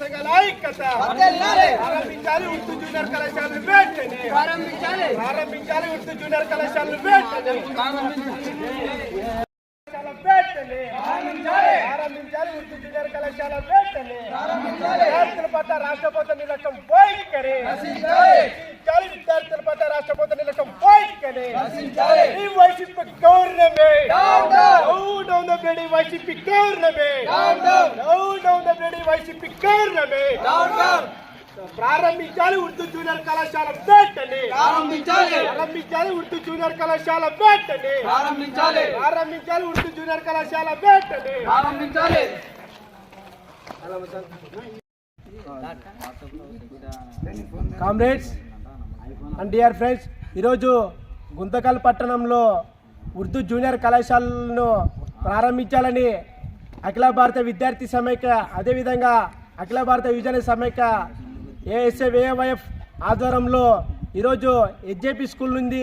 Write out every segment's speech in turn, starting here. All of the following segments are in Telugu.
సంఘాల ఐక్యత ప్రారంభించాలి ఉర్దూ జూనియర్ కళాశాలను వెంటనే. ప్రారంభించాలి. ప్రారంభించాలి ఉర్దూ జూనియర్ కళాశాలను వెంటనే కళాశాల వెంటనే ప్రారంభించాలి ఉర్దూ కళాశాల వెంటనే విద్యార్థుల పట్ల రాష్ట్రపోత నిర్లక్ష్యం రక్షించాలి. విద్యార్థుల పట్ల రాష్ట్రపోత నిర్లక్ష్యం వైఖరి. ఈ YCP government down the bloody YCP government down the bloody YCP government ప్రారంభించాలి ఉర్దూ జూనియర్ కళాశాల వెంటనే. ప్రారంభించాలి. ప్రారంభించాలి ఉర్దూ జూనియర్ కళాశాల వెంటనే. ప్రారంభించాలి. ప్రారంభించాలి ఉర్దూ జూనియర్ కళాశాల వెంటనే. ప్రారంభించాలి. కామ్రేడ్స్ అండ్ డియర్ ఫ్రెండ్స్ ఈరోజు గుంతకల్ పట్టణంలో ఉర్దూ జూనియర్ కళాశాలను ప్రారంభించాలని అఖిల భారత విద్యార్థి సమైక్య అదేవిధంగా అఖిల భారత యువజన సమైక్య ఏఎస్ఏఏవైఎఫ్ ఆధ్వర్యంలో ఈరోజు హెచ్జేపీ స్కూల్ నుండి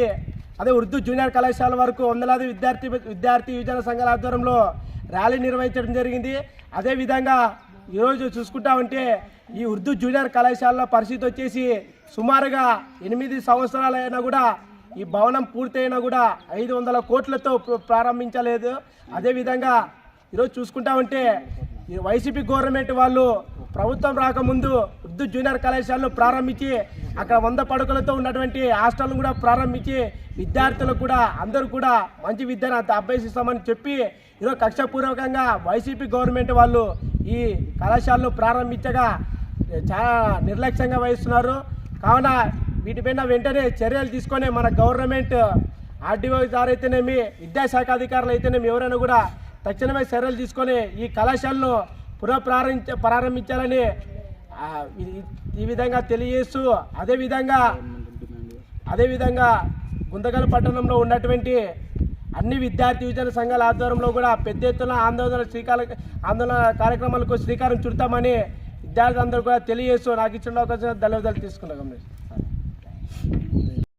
అదే ఉర్దూ జూనియర్ కళాశాల వరకు వందలాది విద్యార్థి విద్యార్థి యువజన సంఘాల ఆధ్వర్యంలో ర్యాలీ నిర్వహించడం జరిగింది. అదేవిధంగా ఈరోజు చూసుకుంటా ఉంటే ఈ ఉర్దూ జూనియర్ కళాశాలలో పరిస్థితి వచ్చేసి సుమారుగా ఎనిమిది సంవత్సరాలైనా కూడా ఈ భవనం పూర్తయినా కూడా ఐదు వందల కోట్లతో ప్రారంభించలేదు. అదేవిధంగా ఈరోజు చూసుకుంటామంటే ఈ వైసీపీ గవర్నమెంట్ వాళ్ళు ప్రభుత్వం రాకముందు ఉర్దూ జూనియర్ కళాశాలను ప్రారంభించి అక్కడ వంద పడకలతో ఉన్నటువంటి హాస్టల్ను కూడా ప్రారంభించి విద్యార్థులకు కూడా అందరూ కూడా మంచి విద్యను అంత అభ్యసిస్తామని చెప్పి ఈరోజు కక్షపూర్వకంగా వైసీపీ గవర్నమెంట్ వాళ్ళు ఈ కళాశాలను ప్రారంభించగా చాలా నిర్లక్ష్యంగా వహిస్తున్నారు. కావున వీటిపైన వెంటనే చర్యలు తీసుకొని మన గవర్నమెంట్ ఆర్డీఓ గారు అయితేనేమి విద్యాశాఖ అధికారులు అయితేనేమి ఎవరైనా కూడా తక్షణమే చర్యలు తీసుకొని ఈ కళాశాలను పునః ప్రారంభించాలని ఈ- ఈ విధంగా తెలియజేస్తూ అదేవిధంగా అదేవిధంగా గుంతకల్ పట్టణంలో ఉన్నటువంటి అన్ని విద్యార్థి యువజన సంఘాల ఆధ్వర్యంలో కూడా పెద్ద ఎత్తున ఆందోళన శ్రీకార ఆందోళన కార్యక్రమాలకు శ్రీకారం చుడతామని విద్యార్థులందరూ కూడా తెలియజేస్తూ నాకు ఇచ్చిన అవకాశం ధన్యవాదాలు తీసుకున్నాం